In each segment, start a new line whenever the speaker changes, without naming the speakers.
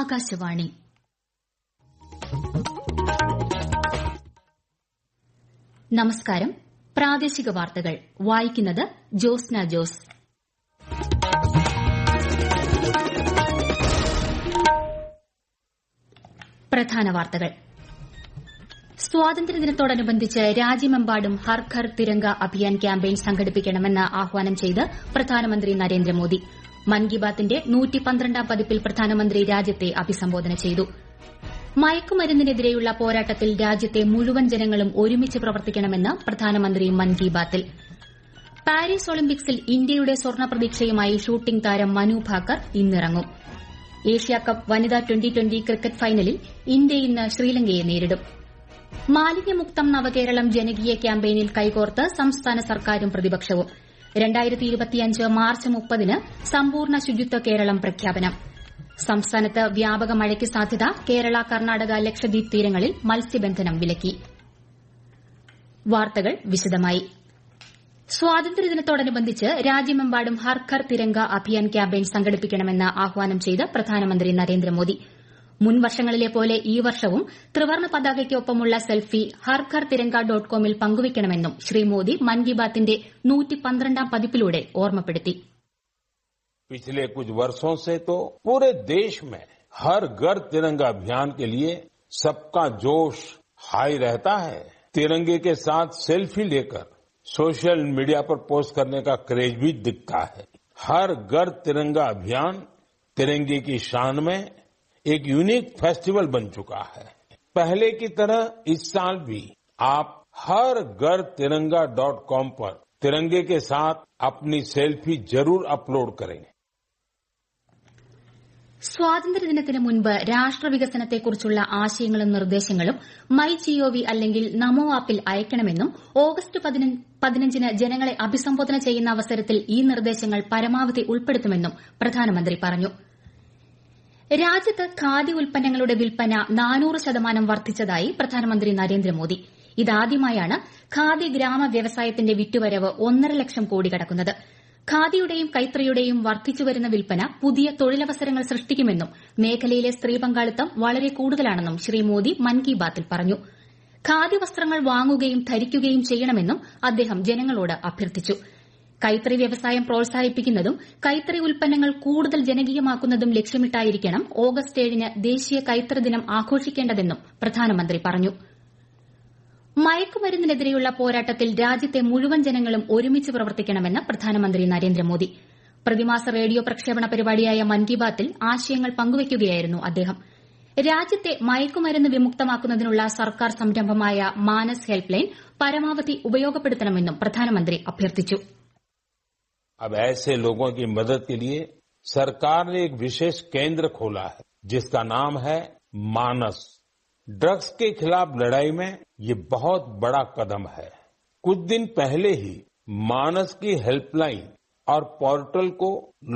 ആകാശവാണി നമസ്കാരം പ്രാദേശിക വാർത്തകൾ വായിക്കുന്നത് ജോസ്ന ജോസ് പ്രധാന വാർത്തകൾ സ്വാതന്ത്ര്യദിനത്തോടനുബന്ധിച്ച് രാജ്യമെമ്പാടും ഹർ ഘർ തിരങ്ക അഭിയാൻ ക്യാമ്പയിൻ സംഘടിപ്പിക്കണമെന്ന് ആഹ്വാനം ചെയ്ത് പ്രധാനമന്ത്രി നരേന്ദ്രമോദി മൻ കി ബാത്തിന്റെ പതിപ്പിൽ പ്രധാനമന്ത്രി രാജ്യത്തെ അഭിസംബോധന ചെയ്തു മയക്കുമരുന്നിനെതിരെയുള്ള പോരാട്ടത്തിൽ രാജ്യത്തെ മുഴുവൻ ജനങ്ങളും ഒരുമിച്ച് പ്രവർത്തിക്കണമെന്ന് പ്രധാനമന്ത്രി മൻ കി ബാത്തിൽ പാരീസ് ഒളിമ്പിക്സിൽ ഇന്ത്യയുടെ സ്വർണ്ണ പ്രതീക്ഷയുമായി ഷൂട്ടിംഗ് താരം മനു ഭാക്കർ ഇന്നിറങ്ങും ഏഷ്യാകപ്പ് വനിതാ ട്വന്റി ട്വന്റി ക്രിക്കറ്റ് ഫൈനലിൽ ഇന്ത്യ ഇന്ന് ശ്രീലങ്കയെ നേരിടും മാലിന്യമുക്തം നവകേരളം ജനകീയ ക്യാമ്പയിനിൽ കൈകോർത്ത് സംസ്ഥാന സർക്കാരും പ്രതിപക്ഷവും മാർച്ച് മുപ്പതിന് സമ്പൂർണ്ണ ശുചിത്വ കേരളം പ്രഖ്യാപനം സംസ്ഥാനത്ത് വ്യാപക മഴയ്ക്ക് സാധ്യത കേരള കർണാടക ലക്ഷദ്വീപ് തീരങ്ങളിൽ മത്സ്യബന്ധനം വിലക്കി വാർത്തകൾ വിശദമായി സ്വാതന്ത്ര്യദിനത്തോടനുബന്ധിച്ച് രാജ്യമെമ്പാടും ഹർഘർ തിരങ്ക അഭിയാൻ ക്യാമ്പയിൻ സംഘടിപ്പിക്കണമെന്ന് ആഹ്വാനം ചെയ്ത് പ്രധാനമന്ത്രി നരേന്ദ്രമോദി മുൻ വർഷങ്ങളിലെ പോലെ ഈ വർഷവും ത്രിവർണ്ണ പതാകയ്ക്കൊപ്പമുള്ള സെൽഫി ഹർ ഘർ തിരങ്ക ഡോട്ട് കോമിൽ പങ്കുവയ്ക്കണമെന്നും ശ്രീ മോദി മൻ കി ബാത്തിന്റെ പതിപ്പിലൂടെ ഓർമ്മപ്പെടുത്തി
पिछले कुछ वर्षों से तो पूरे देश में हर घर तिरंगा अभियान के लिए सबका जोश हाई रहता है तिरंगे के साथ सेल्फी लेकर सोशल मीडिया पर पोस्ट करने का क्रेज भी दिखता है हर घर तिरंगा अभियान तिरंगे की शान में एक यूनिक फेस्टिवल बन चुका है पहले की तरह इस साल भी आप हर घर तिरंगा डॉट कॉम पर तिरंगे के साथ अपनी सेल्फी जरूर अपलोड करें സ്വാതന്ത്ര്യദിനത്തിന് മുൻപ് രാഷ്ട്രവികസനത്തെക്കുറിച്ചുള്ള ആശയങ്ങളും നിർദ്ദേശങ്ങളും മൈ ജിഒവി അല്ലെങ്കിൽ നമോ ആപ്പിൽ അയക്കണമെന്നും ഓഗസ്റ്റ് പതിനഞ്ചിന് ജനങ്ങളെ അഭിസംബോധന ചെയ്യുന്ന അവസരത്തിൽ ഈ നിർദ്ദേശങ്ങൾ പരമാവധി ഉൾപ്പെടുത്തുമെന്നും പ്രധാനമന്ത്രി പറഞ്ഞു രാജ്യത്ത് ഖാദി ഉൽപ്പന്നങ്ങളുടെ വിൽപ്പന നാനൂറ് ശതമാനം വർദ്ധിച്ചതായി പ്രധാനമന്ത്രി നരേന്ദ്രമോദി ഇതാദ്യമായാണ് ഖാദി ഗ്രാമ വ്യവസായത്തിന്റെ വിറ്റുവരവ് ഒന്നര ലക്ഷം കോടി കടക്കുന്നത് ഖാദിയുടെയും കൈത്തറിയുടെയും വർദ്ധിച്ചുവരുന്ന വിൽപ്പന പുതിയ തൊഴിലവസരങ്ങൾ സൃഷ്ടിക്കുമെന്നും മേഖലയിലെ സ്ത്രീ പങ്കാളിത്തം വളരെ കൂടുതലാണെന്നും ശ്രീ മോദി മൻ കി ബാത്തിൽ പറഞ്ഞു ഖാദി വസ്ത്രങ്ങൾ വാങ്ങുകയും ധരിക്കുകയും ചെയ്യണമെന്നും അദ്ദേഹം ജനങ്ങളോട് അഭ്യർത്ഥിച്ചു കൈത്തറി വ്യവസായം പ്രോത്സാഹിപ്പിക്കുന്നതും കൈത്തറി ഉൽപ്പന്നങ്ങൾ കൂടുതൽ ജനകീയമാക്കുന്നതും ലക്ഷ്യമിട്ടായിരിക്കണം ഓഗസ്റ്റ് ഏഴിന് ദേശീയ കൈത്തറി ദിനം ആഘോഷിക്കേണ്ടതെന്നും പ്രധാനമന്ത്രി പറഞ്ഞു മയക്കുമരുന്നിനെതിരെയുള്ള പോരാട്ടത്തിൽ രാജ്യത്തെ മുഴുവൻ ജനങ്ങളും ഒരുമിച്ച് പ്രവർത്തിക്കണമെന്ന് പ്രധാനമന്ത്രി നരേന്ദ്രമോദി പ്രതിമാസ റേഡിയോ പ്രക്ഷേപണ പരിപാടിയായ മൻ കി ബാത്തിൽ ആശയങ്ങൾ പങ്കുവയ്ക്കുകയായിരുന്നു അദ്ദേഹം രാജ്യത്തെ മയക്കുമരുന്ന് വിമുക്തമാക്കുന്നതിനുള്ള സർക്കാർ സംരംഭമായ മാനസ് ഹെൽപ്പ് ലൈൻ പരമാവധി ഉപയോഗപ്പെടുത്തണമെന്നും പ്രധാനമന്ത്രി അഭ്യർത്ഥിച്ചു अब ऐसे लोगों की मदद के लिए सरकार ने एक विशेष केंद्र खोला है जिसका नाम है मानस ड्रग्स के खिलाफ लड़ाई में ये बहुत बड़ा कदम है कुछ दिन पहले ही मानस की हेल्पलाइन और पोर्टल को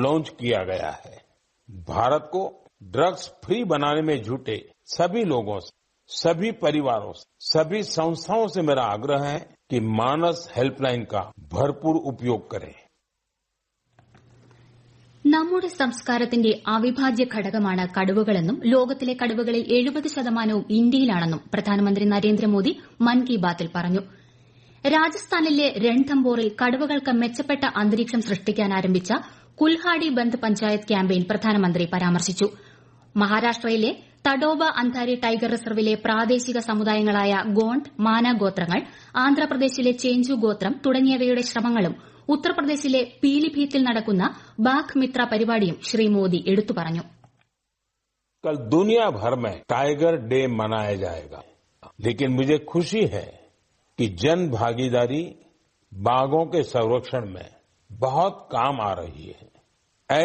लॉन्च किया गया है भारत को ड्रग्स फ्री बनाने में जुटे सभी लोगों से सभी परिवारों से सभी संस्थाओं से मेरा आग्रह है कि मानस हेल्पलाइन का भरपूर उपयोग करें
നമ്മുടെ സംസ്കാരത്തിന്റെ അവിഭാജ്യ ഘടകമാണ് കടുവകളെന്നും ലോകത്തിലെ കടുവകളിൽ എഴുപത് ശതമാനവും ഇന്ത്യയിലാണെന്നും പ്രധാനമന്ത്രി നരേന്ദ്രമോദി മൻ കി ബാത്തിൽ പറഞ്ഞു രാജസ്ഥാനിലെ രൺഥംബോറിൽ കടുവകൾക്ക് മെച്ചപ്പെട്ട അന്തരീക്ഷം സൃഷ്ടിക്കാൻ ആരംഭിച്ച കുൽഹാഡി ബന്ദ് പഞ്ചായത്ത് ക്യാമ്പയിൻ പ്രധാനമന്ത്രി പരാമർശിച്ചു മഹാരാഷ്ട്രയിലെ തഡോബ അന്താരി ടൈഗർ റിസർവിലെ പ്രാദേശിക സമുദായങ്ങളായ ഗോണ്ട് മാന ഗോത്രങ്ങൾ ആന്ധ്രാപ്രദേശിലെ ചേഞ്ചു ഗോത്രം തുടങ്ങിയവയുടെ ശ്രമങ്ങളും ഉത്തർപ്രദേശിലെ പീലിഭീത്തിൽ നടക്കുന്ന ബാഘ് മിത്ര പരിപാടിയും ശ്രീ മോദി എടുത്തു പറഞ്ഞു
कल दुनिया भर में टाइगर डे मनाया जाएगा लेकिन मुझे खुशी है कि जन भागीदारी बाघों के संरक्षण में बहुत काम आ रही है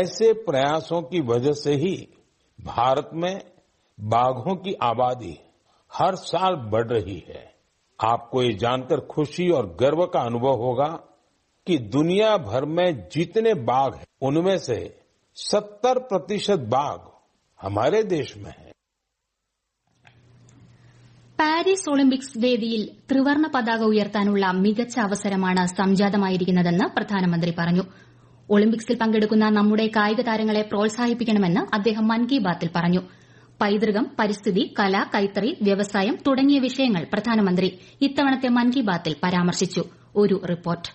ऐसे प्रयासों की वजह से ही भारत में बाघों की आबादी हर साल बढ़ रही है आपको ये जानकर खुशी और गर्व का अनुभव होगा कि दुनिया भर में जितने बाघ हैं उनमें से 70 प्रतिशत बाघ हमारे देश में हैं। പാരീസ് ഒളിമ്പിക്സ് വേദിയിൽ ത്രിവർണ പതാക ഉയർത്താനുള്ള മികച്ച അവസരമാണ് സംജാതമായിരിക്കുന്നതെന്ന് പ്രധാനമന്ത്രി പറഞ്ഞു ഒളിമ്പിക്സിൽ പങ്കെടുക്കുന്ന നമ്മുടെ കായിക താരങ്ങളെ പ്രോത്സാഹിപ്പിക്കണമെന്ന് അദ്ദേഹം മൻ കി ബാത്തിൽ പറഞ്ഞു പൈതൃകം പരിസ്ഥിതി കല കൈത്തറി വ്യവസായം തുടങ്ങിയ വിഷയങ്ങൾ പ്രധാനമന്ത്രി ഇത്തവണത്തെ മൻ കി ബാത്തിൽ പരാമർശിച്ചു ഒരു റിപ്പോർട്ട്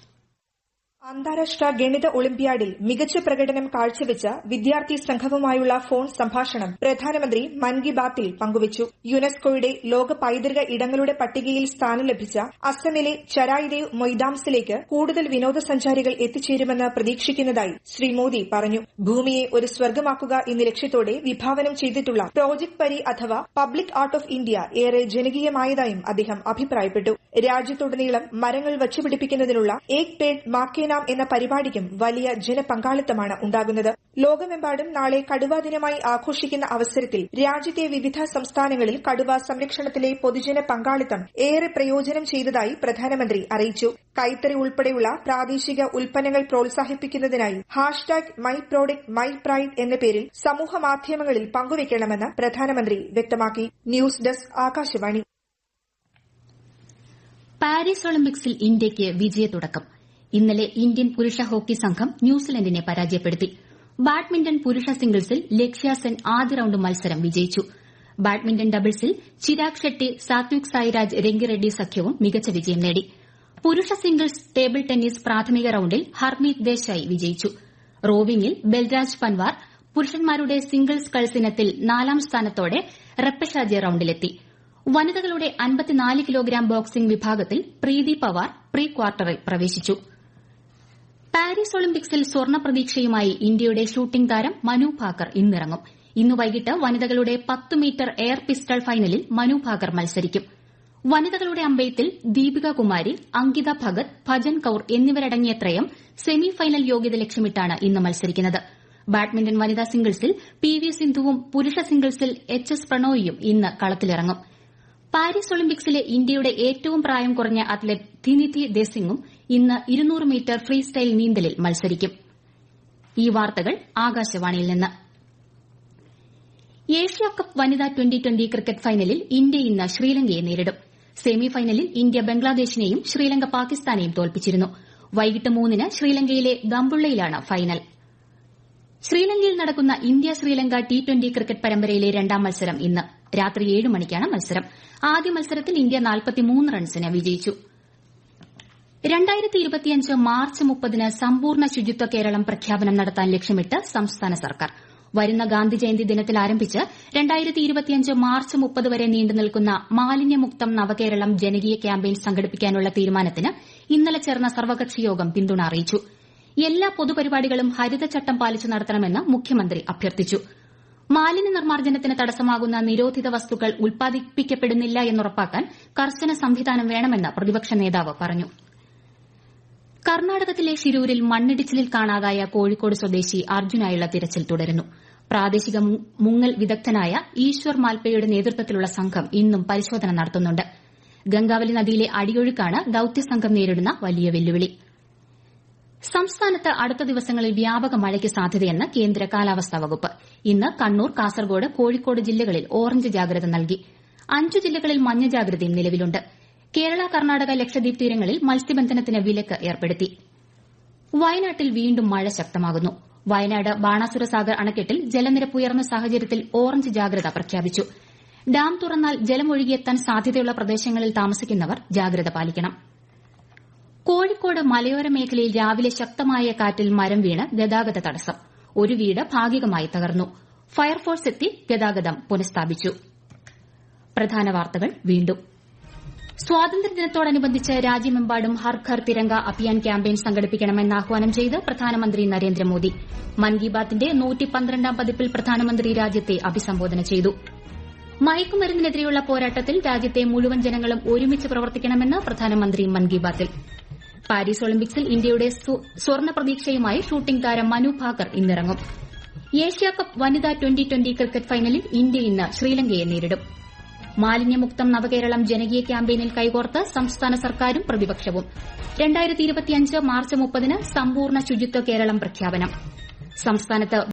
അന്താരാഷ്ട്ര ഗണിത ഒളിമ്പ്യാഡിൽ മികച്ച പ്രകടനം കാഴ്ചവെച്ച വിദ്യാർത്ഥി സംഘവുമായുള്ള ഫോൺ സംഭാഷണം പ്രധാനമന്ത്രി മൻ കി ബാത്തിൽ പങ്കുവച്ചു യുനെസ്കോയുടെ ലോക പൈതൃക ഇടങ്ങളുടെ പട്ടികയിൽ സ്ഥാനം ലഭിച്ച അസമിലെ ചരായ്ദേവ് മൊയ്ദാംസിലേക്ക് കൂടുതൽ വിനോദസഞ്ചാരികൾ എത്തിച്ചേരുമെന്ന് പ്രതീക്ഷിക്കുന്നതായി ശ്രീ മോദി പറഞ്ഞു ഭൂമിയെ ഒരു സ്വർഗമാക്കുക എന്ന ലക്ഷ്യത്തോടെ വിഭാവനം ചെയ്തിട്ടുള്ള പ്രോജക്ട് പരി അഥവാ പബ്ലിക് ആർട്ട് ഓഫ് ഇന്ത്യ ഏറെ ജനകീയമായതായും അദ്ദേഹം അഭിപ്രായപ്പെട്ടു രാജ്യത്തുടനീളം മരങ്ങൾ വച്ചുപിടിപ്പിക്കുന്നതിനുള്ള ഏക് പേഡ് മാക്കേ നാം എന്ന പരിപാടിക്കും വലിയ ജനപങ്കാളിത്തമാണ് ഉണ്ടാകുന്നത് ലോകമെമ്പാടും നാളെ കടുവാ ദിനമായി ആഘോഷിക്കുന്ന അവസരത്തിൽ രാജ്യത്തെ വിവിധ സംസ്ഥാനങ്ങളിൽ കടുവ സംരക്ഷണത്തിലെ പൊതുജന പങ്കാളിത്തം ഏറെ പ്രയോജനം ചെയ്തതായി പ്രധാനമന്ത്രി അറിയിച്ചു കൈത്തറി ഉൾപ്പെടെയുള്ള പ്രാദേശിക ഉൽപ്പന്നങ്ങൾ പ്രോത്സാഹിപ്പിക്കുന്നതിനായി hashtag my product my pride എന്ന പേരിൽ സമൂഹ മാധ്യമങ്ങളിൽ പങ്കുവയ്ക്കണമെന്ന് പ്രധാനമന്ത്രി വ്യക്തമാക്കി ന്യൂസ് ഡെസ്ക് ആകാശവാണി
പാരീസ് ഒളിമ്പിക്സിൽ ഇന്ത്യയ്ക്ക് തുടക്കം ഇന്നലെ ഇന്ത്യൻ പുരുഷ ഹോക്കി സംഘം ന്യൂസിലന്റിനെ പരാജയപ്പെടുത്തി ബാഡ്മിന്റൺ പുരുഷ സിംഗിൾസിൽ ലക്ഷ്യ സെൻ ആദ്യ റൌണ്ട് മത്സരം വിജയിച്ചു ബാഡ്മിന്റൺ ഡബിൾസിൽ ചിരാഗ് ഷെട്ടി സാത്വിക് സായിരാജ് രംഗിറെഡ്ഡി സഖ്യവും മികച്ച വിജയം നേടി പുരുഷ സിംഗിൾസ് ടേബിൾ ടെന്നീസ് പ്രാഥമിക റൌണ്ടിൽ ഹർമീത് ദേശായി വിജയിച്ചു റോവിംഗിൽ ബൽരാജ് പൻവാർ പുരുഷന്മാരുടെ സിംഗിൾസ് കൾസിനത്തിൽ നാലാം സ്ഥാനത്തോടെ റെപ്പഷാജെ റൌണ്ടിലെത്തി വനിതകളുടെ അൻപത്തിനാല് കിലോഗ്രാം ബോക്സിംഗ് വിഭാഗത്തിൽ പ്രീതി പവാർ പ്രീ ക്വാർട്ടറിൽ പ്രവേശിച്ചു പാരീസ് ഒളിമ്പിക്സിൽ സ്വർണ്ണ പ്രതീക്ഷയുമായി ഇന്ത്യയുടെ ഷൂട്ടിംഗ് താരം മനു ഭാക്കർ ഇന്നിറങ്ങും ഇന്ന് വൈകിട്ട് വനിതകളുടെ പത്ത് മീറ്റർ എയർ പിസ്റ്റൾ ഫൈനലിൽ മനു ഭാക്കർ മത്സരിക്കും വനിതകളുടെ അമ്പെയ്ത്തിൽ ദീപിക കുമാരി അങ്കിത ഭഗത് ഭജൻ കൌർ എന്നിവരടങ്ങിയ ത്രയം സെമി ഫൈനൽ യോഗ്യത ലക്ഷ്യമിട്ടാണ് ഇന്ന് മത്സരിക്കുന്നത് ബാഡ്മിന്റൺ വനിതാ സിംഗിൾസിൽ പി വി സിന്ധുവും പുരുഷ സിംഗിൾസിൽ എച്ച് എസ് പ്രണോയിയും ഇന്ന് കളത്തിലിറങ്ങും പാരീസ് ഒളിമ്പിക്സിലെ ഇന്ത്യയുടെ ഏറ്റവും പ്രായം കുറഞ്ഞ അത്ലറ്റ് ധിനിധി ദേസിംഗും ഇന്ന് ഇരുന്നൂറ് മീറ്റർ ഫ്രീ സ്റ്റൈൽ നീന്തലിൽ മത്സരിക്കും ഈ വാർത്തകൾ ആകാശവാണിയിൽ നിന്ന് ഏഷ്യാകപ്പ് വനിതാ ട്വന്റി ട്വന്റി ക്രിക്കറ്റ് ഫൈനലിൽ ഇന്ത്യ ഇന്ന് ശ്രീലങ്കയെ നേരിടും സെമി ഫൈനലിൽ ഇന്ത്യ ബംഗ്ലാദേശിനെയും ശ്രീലങ്ക പാകിസ്ഥാനെയും തോൽപ്പിച്ചിരുന്നു വൈകിട്ട് മൂന്നിന് ശ്രീലങ്കയിലെ ഗംബുള്ളയിലാണ് ഫൈനൽ ശ്രീലങ്കയിൽ നടക്കുന്ന India Sri Lanka T twenty cricket പരമ്പരയിലെ രണ്ടാം മത്സരം ഇന്ന് രാത്രി ഏഴ് മണിക്കാണ് മത്സരം ആദ്യ മത്സരത്തിൽ ഇന്ത്യ റൺസിന് വിജയിച്ചു ഇരുപത്തിയഞ്ച് മാർച്ച് മുപ്പതിന് സമ്പൂർണ്ണ ശുചിത്വ കേരളം പ്രഖ്യാപനം നടത്താൻ ലക്ഷ്യമിട്ട് സംസ്ഥാന സർക്കാർ വരുന്ന ഗാന്ധിജയന്തി ദിനത്തിൽ ആരംഭിച്ച് മാർച്ച് മുപ്പത് വരെ നീണ്ടുനിൽക്കുന്ന മാലിന്യമുക്തം നവകേരളം ജനകീയ ക്യാമ്പയിൻ സംഘടിപ്പിക്കാനുള്ള തീരുമാനത്തിന് ഇന്നലെ ചേർന്ന സർവകക്ഷി യോഗം പിന്തുണ അറിയിച്ചു എല്ലാ പൊതുപരിപാടികളും ഹരിതചട്ടം പാലിച്ച് നടത്തണമെന്ന് മുഖ്യമന്ത്രി അഭ്യർത്ഥിച്ചു മാലിന്യ നിർമ്മാർജ്ജനത്തിന് തടസ്സമാകുന്ന നിരോധിത വസ്തുക്കൾ ഉൽപ്പാദിപ്പിക്കപ്പെടുന്നില്ല എന്നുറപ്പാക്കാൻ കർശന സംവിധാനം വേണമെന്ന് പ്രതിപക്ഷ നേതാവ് പറഞ്ഞു കർണാടകത്തിലെ ഷിരൂരിൽ മണ്ണിടിച്ചിലിൽ കാണാതായ കോഴിക്കോട് സ്വദേശി അർജുനായുള്ള തിരച്ചിൽ തുടരുന്നു പ്രാദേശിക മുങ്ങൽ വിദഗ്ധനായ ഈശ്വർ മാൽപ്പയുടെ നേതൃത്വത്തിലുള്ള സംഘം ഇന്നും പരിശോധന നടത്തുന്നുണ്ട് ഗംഗാവലി നദിയിലെ അടിയൊഴുക്കാണ് ദൌത്യസംഘം നേരിടുന്ന വലിയ വെല്ലുവിളി സംസ്ഥാനത്ത് അടുത്ത ദിവസങ്ങളിൽ വ്യാപക മഴയ്ക്ക് സാധ്യതയെന്ന് കേന്ദ്ര കാലാവസ്ഥാ വകുപ്പ് ഇന്ന് കണ്ണൂർ കാസർഗോഡ് കോഴിക്കോട് ജില്ലകളിൽ ഓറഞ്ച് ജാഗ്രത നൽകി അഞ്ചു ജില്ലകളിൽ മഞ്ഞ ജാഗ്രതയും നിലവിലുണ്ട്ട് കേരള കർണാടക ലക്ഷദ്വീപ് തീരങ്ങളിൽ മത്സ്യബന്ധനത്തിന് വിലക്ക് ഏർപ്പെടുത്തി വയനാട്ടിൽ വീണ്ടും മഴ ശക്തമാകുന്നു വയനാട് ബാണാസുര സാഗർ അണക്കെട്ടിൽ ജലനിരപ്പ് ഉയർന്ന സാഹചര്യത്തിൽ ഓറഞ്ച് ജാഗ്രത പ്രഖ്യാപിച്ചു ഡാം തുറന്നാൽ ജലം ഒഴുകിയെത്താൻ സാധ്യതയുള്ള പ്രദേശങ്ങളിൽ താമസിക്കുന്നവർ ജാഗ്രത പാലിക്കണം കോഴിക്കോട് മലയോര മേഖലയിൽ രാവിലെ ശക്തമായ കാറ്റിൽ മരം വീണ് ഗതാഗത തടസ്സം ഒരു വീട് ഭാഗികമായി തകർന്നു ഫയർഫോഴ്സ് എത്തി ഗതാഗതം പുനഃസ്ഥാപിച്ചു പ്രധാന വാർത്തകൾ വീണ്ടും സ്വാതന്ത്ര്യദിനത്തോടനുബന്ധിച്ച് രാജ്യമെമ്പാടും ഹർ ഘർ തിരങ്ക അഭിയാൻ ക്യാമ്പയിൻ സംഘടിപ്പിക്കണമെന്ന് ആഹ്വാനം ചെയ്ത് പ്രധാനമന്ത്രി നരേന്ദ്രമോദി മൻ കി ബാത്തിന്റെ ാം പതിപ്പിൽ പ്രധാനമന്ത്രി രാജ്യത്തെ അഭിസംബോധന ചെയ്തു മയക്കുമരുന്നിനെതിരെയുള്ള പോരാട്ടത്തിൽ രാജ്യത്തെ മുഴുവൻ ജനങ്ങളും ഒരുമിച്ച് പ്രവർത്തിക്കണമെന്ന് പ്രധാനമന്ത്രി മൻ കി ബാത്തിൽ പാരീസ് ഒളിമ്പിക്സിൽ ഇന്ത്യയുടെ സ്വർണ്ണ പ്രതീക്ഷയുമായി ഷൂട്ടിംഗ് താരം മനു ഭാക്കർ ഇന്നിറങ്ങും ഏഷ്യാകപ്പ് വനിതാ ട്വന്റി ട്വന്റി ക്രിക്കറ്റ് ഫൈനലിൽ ഇന്ത്യ ഇന്ന് ശ്രീലങ്കയെ നേരിടും മാലിന്യമുക്തം നവകേരളം ജനകീയ ക്യാമ്പയിനിൽ കൈകോർത്ത് സംസ്ഥാന സർക്കാരും പ്രതിപക്ഷവും മാർച്ച് മുപ്പതിന് സമ്പൂർണ്ണ ശുചിത്വ കേരളം പ്രഖ്യാപനം സംസ്ഥാനത്ത്